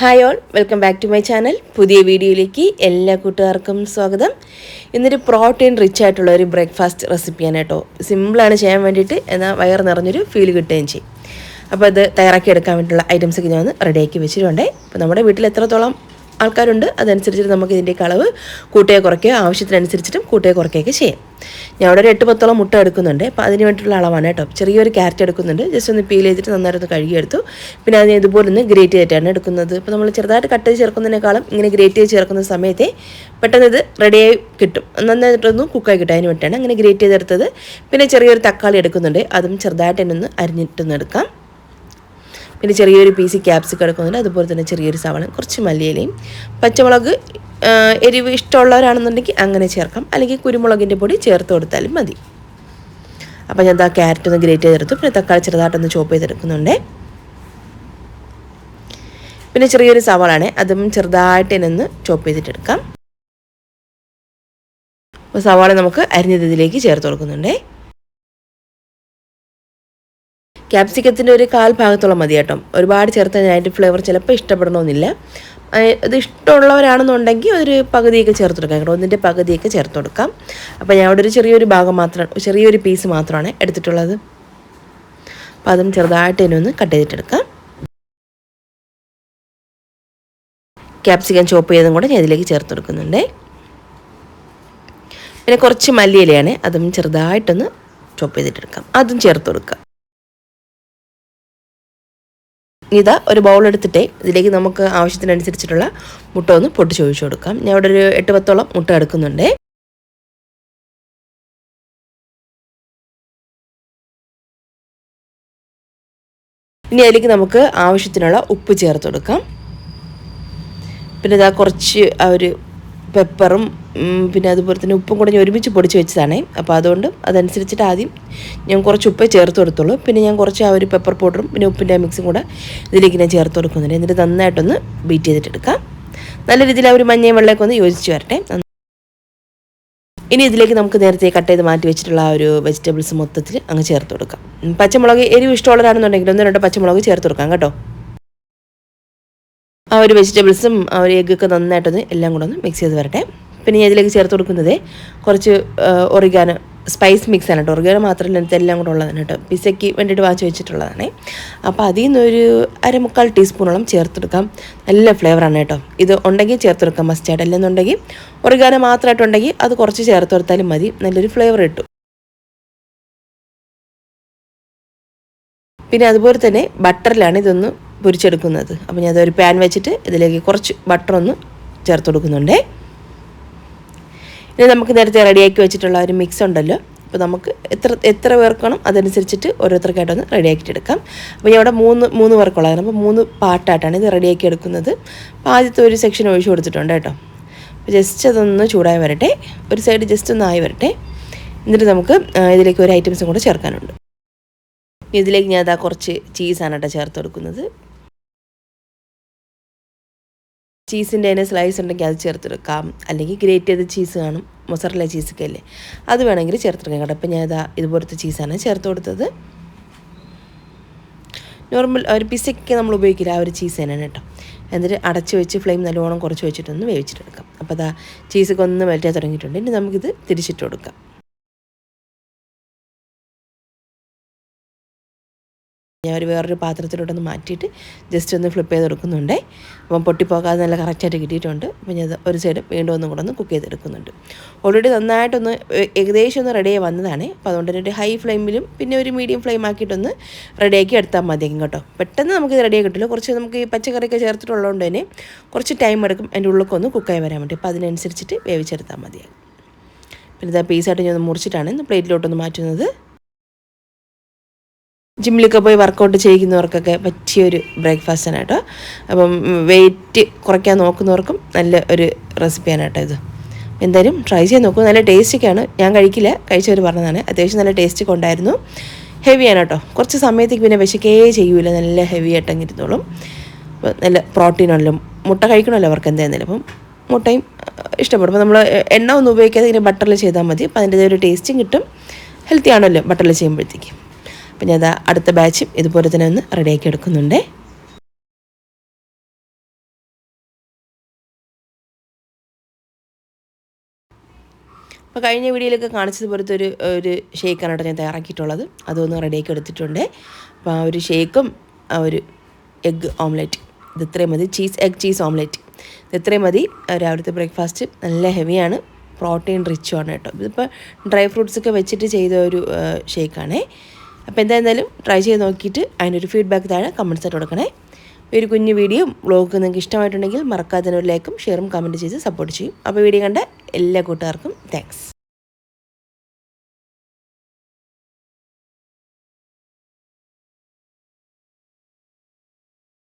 Hi all welcome back to my channel പുതിയ വീഡിയോയിലേക്ക് എല്ലാ കൂട്ടുകാർക്കും സ്വാഗതം. ഇന്നൊരു പ്രോട്ടീൻ റിച്ച് ആയിട്ടുള്ള ഒരു ബ്രേക്ക്ഫാസ്റ്റ് റെസിപ്പിയാണ് കേട്ടോ. സിമ്പിളാണ് ചെയ്യാൻ വേണ്ടിയിട്ട് എന്നാൽ വയർ നിറഞ്ഞൊരു ഫീൽ കിട്ടുകയും ചെയ്യും. അപ്പോൾ അത് തയ്യാറാക്കി എടുക്കാൻ വേണ്ടിയിട്ടുള്ള ഐറ്റംസൊക്കെ ഞാൻ ഒന്ന് റെഡിയാക്കി വെച്ചിട്ടുണ്ടേ. അപ്പോൾ നമ്മുടെ വീട്ടിൽ എത്രത്തോളം ആൾക്കാരുണ്ട്. അതനുസരിച്ചിട്ട് നമുക്ക് ഇതിന്റെയൊക്കെ അളവ് കൂട്ടുകയോ കുറയ്ക്കുകയോ ആവശ്യത്തിനനുസരിച്ചിട്ടും കൂട്ടുകയോ കുറയ്ക്കുകയൊക്കെ ചെയ്യാം. ഞാൻ അവിടെ ഒരു എട്ട് പത്തോളം മുട്ട എടുക്കുന്നുണ്ട്. അപ്പോൾ അതിന് വേണ്ടിയിട്ടുള്ള അളവാണ് കേട്ടോ. ചെറിയൊരു ക്യാരറ്റ് എടുക്കുന്നുണ്ട്. ജസ്റ്റ് ഒന്ന് പീൽ ചെയ്തിട്ട് നന്നായിട്ടൊന്ന് കഴുകിയെടുത്തു പിന്നെ അതിന് ഇതുപോലെ ഒന്ന് ഗ്രേറ്റ് ചെയ്തിട്ടാണ് എടുക്കുന്നത്. ഇപ്പോൾ നമ്മൾ ചെറുതായിട്ട് കട്ട് ചെയ്ത് ചേർക്കുന്നതിനേക്കാളും ഇങ്ങനെ ഗ്രേറ്റ് ചെയ്ത് ചേർക്കുന്ന സമയത്തെ പെട്ടെന്ന് ഇത് റെഡിയായി കിട്ടും. നന്നായിട്ടൊന്ന് കുക്കായി കിട്ടും. അതിന് വേണ്ടിയിട്ടാണ് അങ്ങനെ ഗ്രേറ്റ് ചെയ്തെടുത്തത്. പിന്നെ ചെറിയൊരു തക്കാളി എടുക്കുന്നുണ്ട്. അതും ചെറുതായിട്ട് തന്നെ ഒന്ന് അരിഞ്ഞിട്ടൊന്ന് എടുക്കാം. പിന്നെ ചെറിയൊരു പീസ് ക്യാപ്സിക്കം എടുക്കുന്നുണ്ട്. അതുപോലെ തന്നെ ചെറിയൊരു സവളം കുറച്ച് മല്ലിയിലയും പച്ചമുളക് എരിവ് ഇഷ്ടമുള്ളവരാണെന്നുണ്ടെങ്കിൽ അങ്ങനെ ചേർക്കാം. അല്ലെങ്കിൽ കുരുമുളകിന്റെ പൊടി ചേർത്ത് കൊടുത്താലും മതി. അപ്പോൾ ഞാൻ ആ ക്യാരറ്റ് ഒന്ന് ഗ്രേറ്റ് ചെയ്തെടുത്തു. പിന്നെ തക്കാളി ചെറുതായിട്ടൊന്ന് ചോപ്പ് ചെയ്തെടുക്കുന്നുണ്ട്. പിന്നെ ചെറിയൊരു സവാളാണ് അതും ചെറുതായിട്ട് ഇതിനൊന്ന് ചോപ്പ് ചെയ്തിട്ടെടുക്കാം. അപ്പോൾ സവാള നമുക്ക് അരിഞ്ഞത് ഇതിലേക്ക് ചേർത്ത് കൊടുക്കുന്നുണ്ടേ. ക്യാപ്സിക്കത്തിന്റെ ഒരു കാൽ ഭാഗത്തോളം മതി കേട്ടോ. ഒരുപാട് ചേർത്ത് അതിന്റെ ഫ്ലേവർ ചിലപ്പോൾ ഇഷ്ടപ്പെടണമെന്നില്ല. അത് ഇഷ്ടമുള്ളവരാണെന്നുണ്ടെങ്കിൽ ഒരു പകുതിയൊക്കെ ചേർത്ത് കൊടുക്കാം കേട്ടോ. ഒന്നിന്റെ പകുതിയൊക്കെ ചേർത്ത് കൊടുക്കാം. അപ്പോൾ ഞാൻ അവിടെ ഒരു ചെറിയൊരു ഭാഗം മാത്രം ചെറിയൊരു പീസ് മാത്രമാണ് എടുത്തിട്ടുള്ളത്. അപ്പോൾ അതും ചെറുതായിട്ട് തന്നെ ഒന്ന് കട്ട് ചെയ്തിട്ടെടുക്കാം. ക്യാപ്സിക്കം ചോപ്പ് ചെയ്തും കൂടെ ഞാൻ ഇതിലേക്ക് ചേർത്ത് കൊടുക്കുന്നുണ്ട്. പിന്നെ കുറച്ച് മല്ലിയിലയാണ് അതും ചെറുതായിട്ടൊന്ന് ചോപ്പ് ചെയ്തിട്ടെടുക്കാം. അതും ചേർത്ത് കൊടുക്കാം. ഇതാ ഒരു ബൗൾ എടുത്തിട്ട് ഇതിലേക്ക് നമുക്ക് ആവശ്യത്തിനനുസരിച്ചിട്ടുള്ള മുട്ട ഒന്ന് പൊട്ടിച്ച് ഒഴിച്ചു കൊടുക്കാം. ഞാൻ ഇവിടെ ഒരു എട്ട് പത്തോളം മുട്ട എടുക്കുന്നുണ്ട്. ഇനി അതിലേക്ക് നമുക്ക് ആവശ്യത്തിനുള്ള ഉപ്പ് ചേർത്ത് കൊടുക്കാം. പിന്നെ ഇതാ കുറച്ച് ആ ഒരു പെപ്പറും പിന്നെ അതുപോലെ തന്നെ ഉപ്പും കൂടെ ഞാൻ ഒരുമിച്ച് പൊടിച്ച് വെച്ചതാണേ. അപ്പോൾ അതുകൊണ്ട് അതനുസരിച്ചിട്ട് ആദ്യം ഞാൻ കുറച്ച് ഉപ്പേ ചേർത്ത് കൊടുത്തുള്ളൂ. പിന്നെ ഞാൻ കുറച്ച് ആ ഒരു പെപ്പർ പൗഡറും പിന്നെ ഉപ്പിന്റെ മിക്സും കൂടെ ഇതിലേക്ക് ഞാൻ ചേർത്ത് കൊടുക്കുന്നുണ്ട്. എന്നിട്ട് നന്നായിട്ടൊന്ന് ബീറ്റ് ചെയ്തിട്ടെടുക്കാം നല്ല രീതിയിൽ ആ ഒരു മഞ്ഞയും വെള്ളമൊക്കെ ഒന്ന് യോജിച്ച് വരട്ടെ. ഇനി ഇതിലേക്ക് നമുക്ക് നേരത്തെ കട്ട് ചെയ്ത് മാറ്റി വെച്ചിട്ടുള്ള ആ ഒരു വെജിറ്റബിൾസ് മൊത്തത്തിൽ അങ്ങ് ചേർത്ത് കൊടുക്കാം. പച്ചമുളക് എരിവ് ഇഷ്ടമുള്ളവരാണെന്നുണ്ടെങ്കിൽ ഒന്ന് രണ്ട് പച്ചമുളക് ചേർത്ത് കൊടുക്കാം കേട്ടോ. ആ ഒരു വെജിറ്റബിൾസും ആ ഒരു എഗ്ഗൊക്കെ നന്നായിട്ടൊന്ന് എല്ലാം കൂടെ ഒന്ന് മിക്സ് ചെയ്ത് വരട്ടെ. പിന്നെ ഞാൻ ഇതിലേക്ക് ചേർത്ത് കൊടുക്കുന്നത് കുറച്ച് ഒറിഗാന സ്പൈസ് മിക്സ് ആണ് കേട്ടോ. ഒറിഗാനോ മാത്രമല്ല ഇതെല്ലാം കൂടെ ഉള്ളതാണ് കേട്ടോ. പിസയ്ക്ക് വേണ്ടിയിട്ട് വാച്ച് വെച്ചിട്ടുള്ളതാണ്. അപ്പോൾ അതിൽ നിന്നൊരു അരമുക്കാൽ ടീസ്പൂണോളം ചേർത്തെടുക്കാം. നല്ല ഫ്ലേവറാണ് കേട്ടോ. ഇത് ഉണ്ടെങ്കിൽ ചേർത്തെടുക്കാം മസ്റ്റാർഡ് അല്ലെന്നുണ്ടെങ്കിൽ ഒറിഗാനോ മാത്രമായിട്ടുണ്ടെങ്കിൽ അത് കുറച്ച് ചേർത്ത് കൊടുത്താലും മതി. നല്ലൊരു ഫ്ലേവർ കിട്ടും. പിന്നെ അതുപോലെ തന്നെ ബട്ടറിലാണ് ഇതൊന്ന് പൊരിച്ചെടുക്കുന്നത്. അപ്പോൾ ഞാൻ അതൊരു പാൻ വെച്ചിട്ട് ഇതിലേക്ക് കുറച്ച് ബട്ടർ ഒന്ന് ചേർത്ത് കൊടുക്കുന്നുണ്ടേ. ഇനി നമുക്ക് നേരത്തെ റെഡിയാക്കി വെച്ചിട്ടുള്ള ഒരു മിക്സ് ഉണ്ടല്ലോ. അപ്പോൾ നമുക്ക് എത്ര എത്ര പേർക്കണം അതനുസരിച്ചിട്ട് ഓരോരുത്തർക്കായിട്ടൊന്ന് റെഡിയാക്കിയിട്ടെടുക്കാം അപ്പോൾ ഞാൻ ഇവിടെ മൂന്ന് മൂന്ന് പേർക്കുള്ളതാണ്. അപ്പോൾ മൂന്ന് പാട്ടായിട്ടാണ് ഇത് റെഡിയാക്കി എടുക്കുന്നത്. അപ്പോൾ ആദ്യത്തെ ഒരു സെക്ഷൻ ഒഴിച്ചു കൊടുത്തിട്ടുണ്ട് കേട്ടോ. അപ്പോൾ ജസ്റ്റ് അതൊന്ന് ചൂടായി വരട്ടെ. ഒരു സൈഡ് ജസ്റ്റ് ഒന്ന് ആയി വരട്ടെ. എന്നിട്ട് നമുക്ക് ഇതിലേക്ക് ഒരു ഐറ്റംസും കൂടെ ചേർക്കാനുണ്ട്. ഇതിലേക്ക് ഞാൻ അതാ കുറച്ച് ചീസാണ് കേട്ടോ ചേർത്ത് കൊടുക്കുന്നത്. ചീസിന്റെ തന്നെ സ്ലൈസ് ഉണ്ടെങ്കിൽ അത് ചേർത്തെടുക്കാം. അല്ലെങ്കിൽ ഗ്രേറ്റ് ചെയ്ത ചീസ് കാണും. മൊസറല ചീസൊക്കെ അല്ലേ? അത് വേണമെങ്കിൽ ചേർത്തെടുക്കാം കേട്ടോ. അപ്പം ഞാൻ ഇതാ ഇതുപോലത്തെ ചീസാണ് ചേർത്ത് കൊടുത്തത്. നോർമൽ ഒരു പിസയ്ക്ക് നമ്മൾ ഉപയോഗിക്കില്ല. ആ ഒരു ചീസ് തന്നെയാണ് കേട്ടോ. എന്നിട്ട് അടച്ച് വെച്ച് ഫ്ലെയിം നല്ലോണം കുറച്ച് വെച്ചിട്ടൊന്ന് വേവിച്ചിട്ടെടുക്കാം. അപ്പോൾ അതാ ചീസൊക്കെ ഒന്ന് മെൽറ്റാൻ തുടങ്ങിയിട്ടുണ്ട്. ഇനി നമുക്കിത് തിരിച്ചിട്ട് കൊടുക്കാം. ഞാൻ ഒരു വേറൊരു പാത്രത്തിലോട്ടൊന്ന് മാറ്റിയിട്ട് ജസ്റ്റ് ഒന്ന് ഫ്ലിപ്പ് ചെയ്ത് കൊടുക്കുന്നുണ്ട് അപ്പം പൊട്ടിപ്പോകാതെ നല്ല കറക്റ്റായിട്ട് കിട്ടിയിട്ടുണ്ട്. അപ്പം ഞാൻ ഒരു സൈഡ് വീണ്ടും ഒന്നും കൂടെ ഒന്ന് കുക്ക് ചെയ്തെടുക്കുന്നുണ്ട് ഓൾറെഡി നന്നായിട്ടൊന്ന് ഏകദേശം ഒന്ന് റെഡിയായി വന്നതാണ്. അപ്പോൾ അതുകൊണ്ട് തന്നെ ഒരു ഹൈ ഫ്ലെയിമിലും പിന്നെ ഒരു മീഡിയം ഫ്ലെയിം ആക്കിയിട്ടൊന്ന് റെഡിയാക്കി എടുത്താൽ മതി കേട്ടോ. പെട്ടെന്ന് നമുക്ക് റെഡിയായി കിട്ടില്ല. കുറച്ച് നമുക്ക് ഈ പച്ചക്കറിയൊക്കെ ചേർത്തിട്ടുള്ളതുകൊണ്ട് തന്നെ കുറച്ച് ടൈം എടുക്കും എന്റെ കുക്ക് കുക്കായി വരാൻ വേണ്ടി. അപ്പോൾ അതിനനുസരിച്ചിട്ട് വേവിച്ചെടുത്താൽ മതിയാകും. പിന്നെ ഇതാ പീസായിട്ട് ഞാൻ ഒന്ന് മുറിച്ചിട്ടാണ് ഇന്ന് പ്ലേറ്റിലോട്ടൊന്ന് മാറ്റുന്നത്. ജിമ്മിലൊക്കെ പോയി വർക്കൗട്ട് ചെയ്യുന്നവർക്കൊക്കെ പറ്റിയൊരു ബ്രേക്ക്ഫാസ്റ്റാണ് കേട്ടോ അപ്പം വെയിറ്റ് കുറയ്ക്കാൻ നോക്കുന്നവർക്കും നല്ല ഒരു റെസിപ്പിയാണ് കേട്ടോ ഇത്. എന്തായാലും ട്രൈ ചെയ്ത് നോക്കൂ. നല്ല ടേസ്റ്റൊക്കെയാണ് ഞാൻ കഴിക്കില്ല. കഴിച്ചവർ പറഞ്ഞതാണ്. അത്യാവശ്യം നല്ല ടേസ്റ്റ് ഉണ്ടായിരുന്നു. ഹെവിയാണ് കേട്ടോ കുറച്ച് സമയത്തേക്ക് പിന്നെ വിശക്കേ ചെയ്യൂല. നല്ല ഹെവി ആയിട്ടങ്ങ് ഇരുന്നോളും. അപ്പോൾ നല്ല പ്രോട്ടീനാണല്ലോ മുട്ട കഴിക്കണമല്ലോ അവർക്ക് എന്തായിരുന്നാലും. അപ്പം മുട്ടയും ഇഷ്ടപ്പെടും. അപ്പോൾ നമ്മൾ എണ്ണ ഒന്നും ഉപയോഗിക്കാതെ ഇങ്ങനെ ബട്ടറിൽ ചെയ്താൽ മതി. അപ്പോൾ അതിന്റെതായ ഒരു ടേസ്റ്റും കിട്ടും. ഹെൽത്തി ആണല്ലോ ബട്ടറിൽ ചെയ്യുമ്പോഴത്തേക്കും. അപ്പം ഞാൻ അടുത്ത ബാച്ചും ഇതുപോലെ തന്നെ ഒന്ന് റെഡിയാക്കി എടുക്കുന്നുണ്ട്. അപ്പോൾ കഴിഞ്ഞ വീഡിയോയിലൊക്കെ കാണിച്ചതുപോലത്തെ ഒരു ഒരു ഷേക്കാണ് കേട്ടോ ഞാൻ തയ്യാറാക്കിയിട്ടുള്ളത്. അതൊന്ന് റെഡിയാക്കി എടുത്തിട്ടുണ്ട്. അപ്പോൾ ആ ഒരു ഷേക്കും ആ ഒരു എഗ്ഗ് ഓംലെറ്റ് ഇത് ഇത്രയും മതി. ചീസ് എഗ് ചീസ് ഓംലെറ്റ് ഇത് ഇത്രയും മതി. രാവിലത്തെ ബ്രേക്ക്ഫാസ്റ്റ് നല്ല ഹെവിയാണ് പ്രോട്ടീൻ റിച്ചുമാണ് കേട്ടോ. ഇതിപ്പോൾ ഡ്രൈ ഫ്രൂട്ട്സൊക്കെ വെച്ചിട്ട് ചെയ്ത ഒരു ഷേക്കാണേ അപ്പോൾ എന്തായിരുന്നാലും ട്രൈ ചെയ്ത് നോക്കിയിട്ട് അതിനൊരു ഫീഡ്ബാക്ക് താഴെ കമൻസ് ആയിട്ട് കൊടുക്കണേ. ഒരു കുഞ്ഞു വീഡിയോ ബ്ലോഗ് നിങ്ങൾക്ക് ഇഷ്ടമായിട്ടുണ്ടെങ്കിൽ മറക്കാതെ ഒരു ലൈക്കും ഷെയറും കമന്റ് ചെയ്ത് സപ്പോർട്ട് ചെയ്യും. അപ്പോൾ വീഡിയോ കണ്ട എല്ലാ കൂട്ടുകാർക്കും താങ്ക്സ്